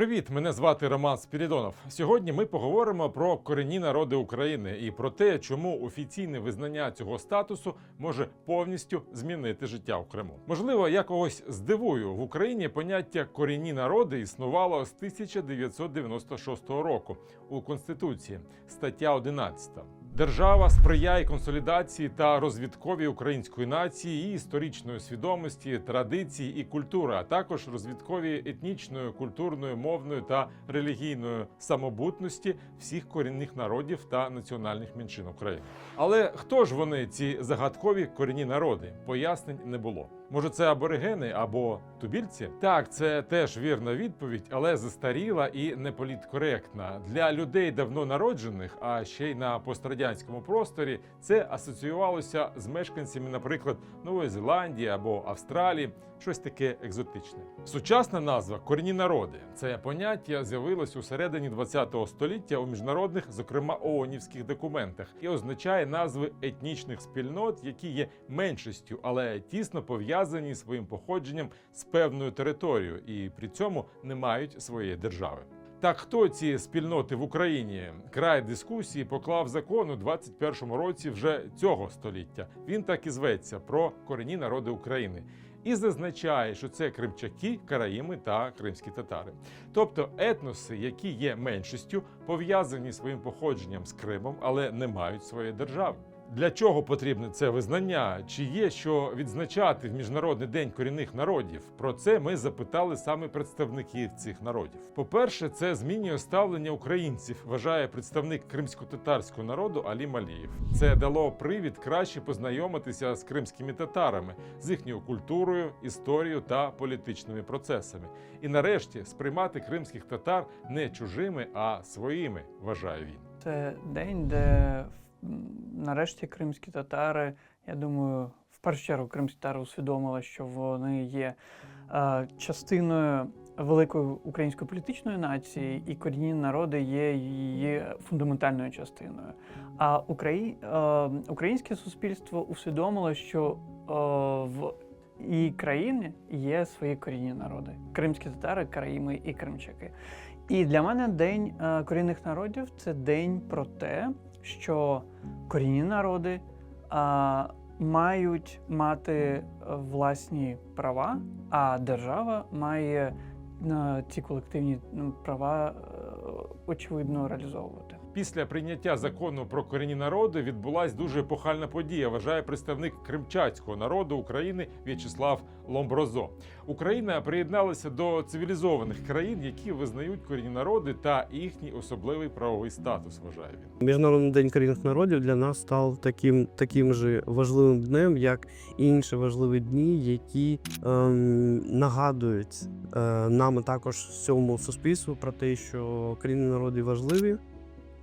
Привіт! Мене звати Роман Спірідонов. Сьогодні ми поговоримо про корінні народи України і про те, чому офіційне визнання цього статусу може повністю змінити життя в Криму. Можливо, я когось здивую в Україні. Поняття корінні народи існувало з 1996 року у Конституції, стаття 11. Держава сприяє консолідації та розвідкові української нації, її історичної свідомості, традиції і культури, а також розвідкові етнічної, культурної, мовної та релігійної самобутності всіх корінних народів та національних меншин України. Але хто ж вони, ці загадкові корінні народи? Пояснень не було. Може, це аборигени або тубільці? Так, це теж вірна відповідь, але застаріла і не політкоректна. Для людей давно народжених, а ще й на пострадянському просторі, це асоціювалося з мешканцями, наприклад, Нової Зеландії або Австралії, щось таке екзотичне. Сучасна назва корінні народи. Це поняття з'явилось у середині ХХ століття у міжнародних, зокрема ООНівських документах, і означає назви етнічних спільнот, які є меншістю, але тісно пов'язані своїм походженням з певною територією і при цьому не мають своєї держави. Так хто ці спільноти в Україні? Край дискусії поклав закон у 21-му році вже цього століття. Він так і зветься про корінні народи України. І зазначає, що це кримчаки, караїми та кримські татари, тобто етноси, які є меншістю, пов'язані своїм походженням з Кримом, але не мають своєї держави. Для чого потрібне це визнання? Чи є що відзначати в міжнародний день корінних народів? Про це ми запитали саме представників цих народів. По-перше, це змінює ставлення українців, вважає представник кримсько-татарського народу Алі Малієв. Це дало привід краще познайомитися з кримськими татарами, з їхньою культурою, історією та політичними процесами. І нарешті сприймати кримських татар не чужими, а своїми, вважає він. Це день, де нарешті кримські татари, я думаю, в першу чергу кримські татари усвідомили, що вони є е, частиною великої української політичної нації, і корінні народи є її фундаментальною частиною. А Украї... е, українське суспільство усвідомило, що е, в її країні є свої корінні народи: кримські татари, караїми і кримчаки. І для мене день е, корінних народів це день про те, що корінні народи а, мають мати е, власні права, а держава має е, ці колективні права е, очевидно реалізовувати. Після прийняття закону про корінні народи відбулась дуже епохальна подія. Вважає представник кримчацького народу України В'ячеслав Ломброзо. Україна приєдналася до цивілізованих країн, які визнають корінні народи та їхній особливий правовий статус. Вважає він. Міжнародний день корінних народів для нас став таким, таким же важливим днем, як і інші важливі дні, які ем, нагадують е, нам також всьому суспільству про те, що корінні народи важливі.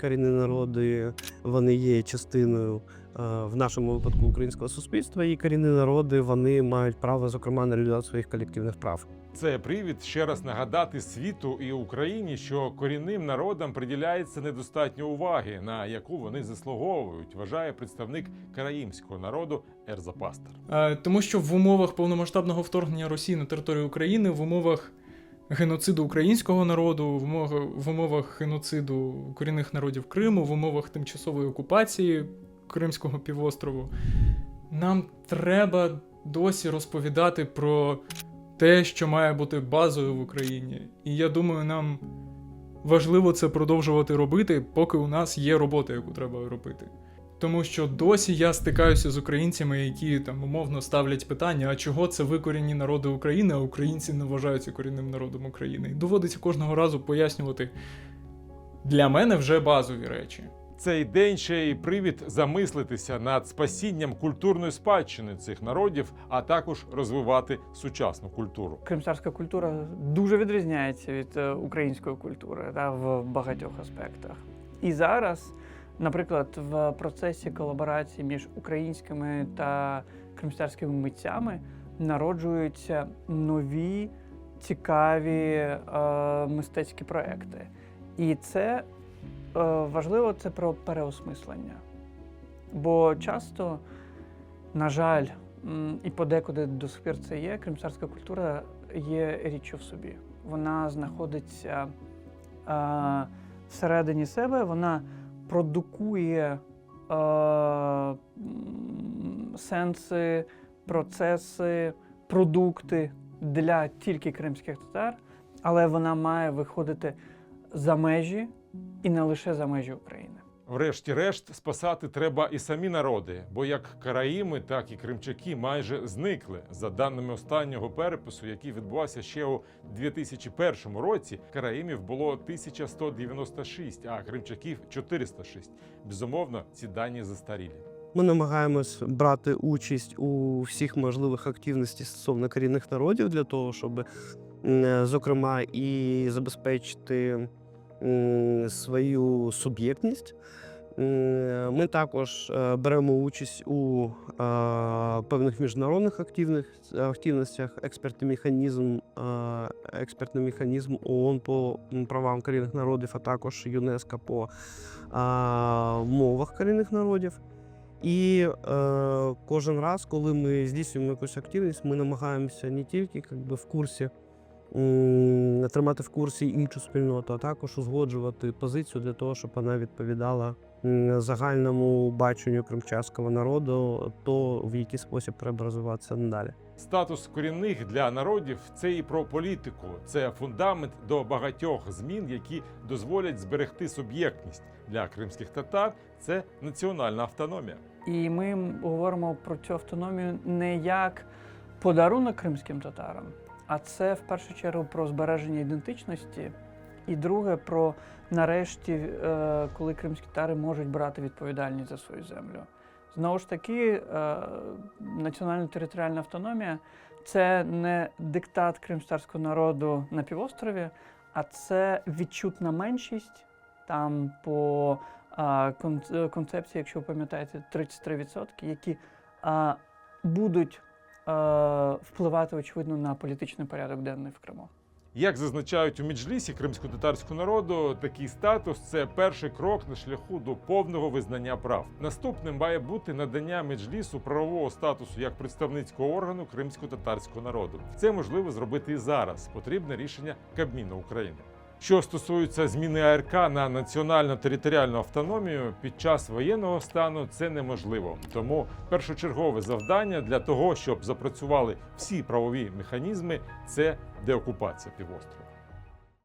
Корінні народи вони є частиною е, в нашому випадку українського суспільства, і корінні народи вони мають право, зокрема, на реалізацію своїх колективних прав. Це привід ще раз нагадати світу і Україні, що корінним народам приділяється недостатньо уваги, на яку вони заслуговують. Вважає представник караїмського народу Ерза Пастер. Е, Тому що в умовах повномасштабного вторгнення Росії на територію України, в умовах геноциду українського народу, в умовах, в умовах геноциду корінних народів Криму, в умовах тимчасової окупації Кримського півострову, нам треба досі розповідати про те, що має бути базою в Україні. І я думаю, нам важливо це продовжувати робити, поки у нас є робота, яку треба робити. Тому що досі я стикаюся з українцями, які там умовно ставлять питання: а чого це ви корінні народи України, а українці не вважаються корінним народом України. І доводиться кожного разу пояснювати для мене вже базові речі. Цей день ще й привід замислитися над спасінням культурної спадщини цих народів, а також розвивати сучасну культуру. Кримська культура дуже відрізняється від е, української культури та, в багатьох аспектах. І зараз, наприклад, в процесі колаборації між українськими та кримськими митцями народжуються нові цікаві е, мистецькі проекти. І це е, важливо це про переосмислення. Бо часто, на жаль, і подекуди до сих пір це є, кримсарська культура є річчю в собі. вона знаходиться е, всередині себе, вона продукує е, сенси, процеси, продукти для тільки кримських татар, але вона має виходити за межі і не лише за межі України. Врешті-решт, спасати треба і самі народи, бо як караїми, так і кримчаки майже зникли. За даними останнього перепису, який відбувався ще у 2001 році, караїмів було 1196, а кримчаків 406. Безумовно, ці дані застарілі. Ми намагаємось брати участь у всіх можливих активностях стосовно корінних народів для того, щоб, зокрема, і забезпечити свою суб'єктність. Ми також е, беремо участь у е, певних міжнародних активних активностях. Експертний механізм, е, експертний механізм ООН по правам корінних народів, а також ЮНЕСКО по е, мовах корінних народів. І е, кожен раз, коли ми здійснюємо якусь активність, ми намагаємося не тільки как би, в курсі тримати в курсі іншу спільноту, а також узгоджувати позицію для того, щоб вона відповідала загальному баченню кримчаського народу, то в який спосіб треба розвиватися надалі. Статус корінних для народів це і про політику, це фундамент до багатьох змін, які дозволять зберегти суб'єктність для кримських татар. Це національна автономія. І ми говоримо про цю автономію не як подарунок кримським татарам, а це в першу чергу про збереження ідентичності, і друге про нарешті, е, коли кримські татари можуть брати відповідальність за свою землю. Знову ж таки, е, національна територіальна автономія це не диктат кримського народу на півострові, а це відчутна меншість там по е, концепції, якщо ви пам'ятаєте, 33%, які будуть впливати, очевидно, на політичний порядок денний в Криму. Як зазначають у Меджлісі кримсько-татарського народу, такий статус це перший крок на шляху до повного визнання прав. Наступним має бути надання Меджлісу правового статусу як представницького органу кримсько-татарського народу. Це можливо зробити і зараз. Потрібне рішення Кабміну України. Що стосується зміни АРК на національну територіальну автономію під час воєнного стану, це неможливо. Тому першочергове завдання для того, щоб запрацювали всі правові механізми, це деокупація півострова.